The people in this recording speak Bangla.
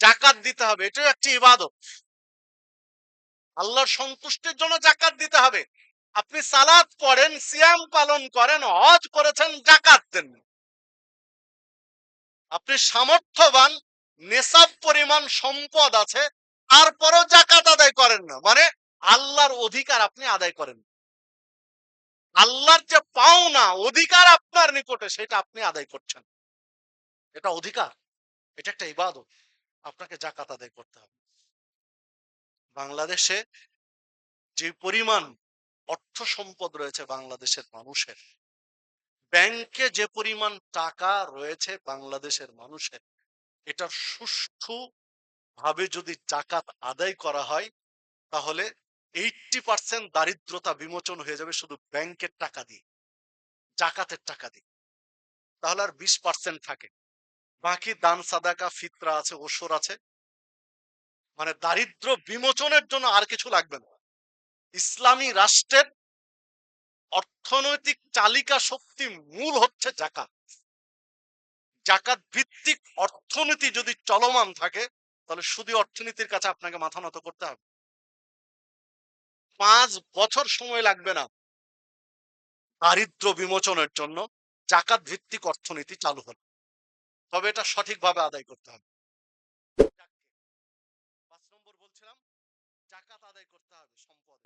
জাকাত দিতে হবে, এটাও একটি ইবাদত। আল্লাহর সন্তুষ্টির জন্য জাকাত দিতে হবে। আপনি সালাত পড়েন, সিয়াম পালন করেন, হজ করেছেন, জাকাত দেন। আপনি সামর্থ্যবান, নেশাব পরিমাণ সম্পদ আছে, তারপরও জাকাত আদায় করেন না। মানে আল্লাহর অধিকার আপনি আদায় করেন। আল্লাহর যে পাওনা, অধিকার আপনার নিকটে, সেটা আপনি আদায় করছেন। এটা অধিকার, এটা একটা ইবাদত। আপনাকে জাকাত আদায় করতে হবে। বাংলাদেশে যে পরিমাণ অর্থ সম্পদ রয়েছে বাংলাদেশের মানুষের ব্যাংকে যে পরিমাণ টাকা রয়েছে বাংলাদেশের মানুষের এটা সুষ্ঠু ভাবে যদি জাকাত আদায় করা হয়, তাহলে এইটটি পার্সেন্ট দারিদ্রতা বিমোচন হয়ে যাবে শুধু ব্যাংকের টাকা দিয়ে, জাকাতের টাকা দিয়ে। তাহলে আর বিশ পার্সেন্ট থাকে বাকি দান সাদাকা, ফিতরা আছে ওসর আছে। মানে দারিদ্র বিমোচনের জন্য আর কিছু লাগবে না। ইসলামী রাষ্ট্রের অর্থনৈতিক চালিকা শক্তি মূল হচ্ছে জাকাত। জাকাত ভিত্তিক অর্থনীতি যদি চলমান থাকে, তাহলে শুধু অর্থনীতির কাছে আপনাকে মাথা নত করতে হবে। পাঁচ বছর সময় লাগবে না দারিদ্র বিমোচনের জন্য। জাকাত ভিত্তিক অর্থনীতি চালু হলো। তবে এটা সঠিকভাবে আদায় করতে হবে। পাঁচ নম্বর বলছিলাম জাকাত আদায় করতে হবে সম্পদ।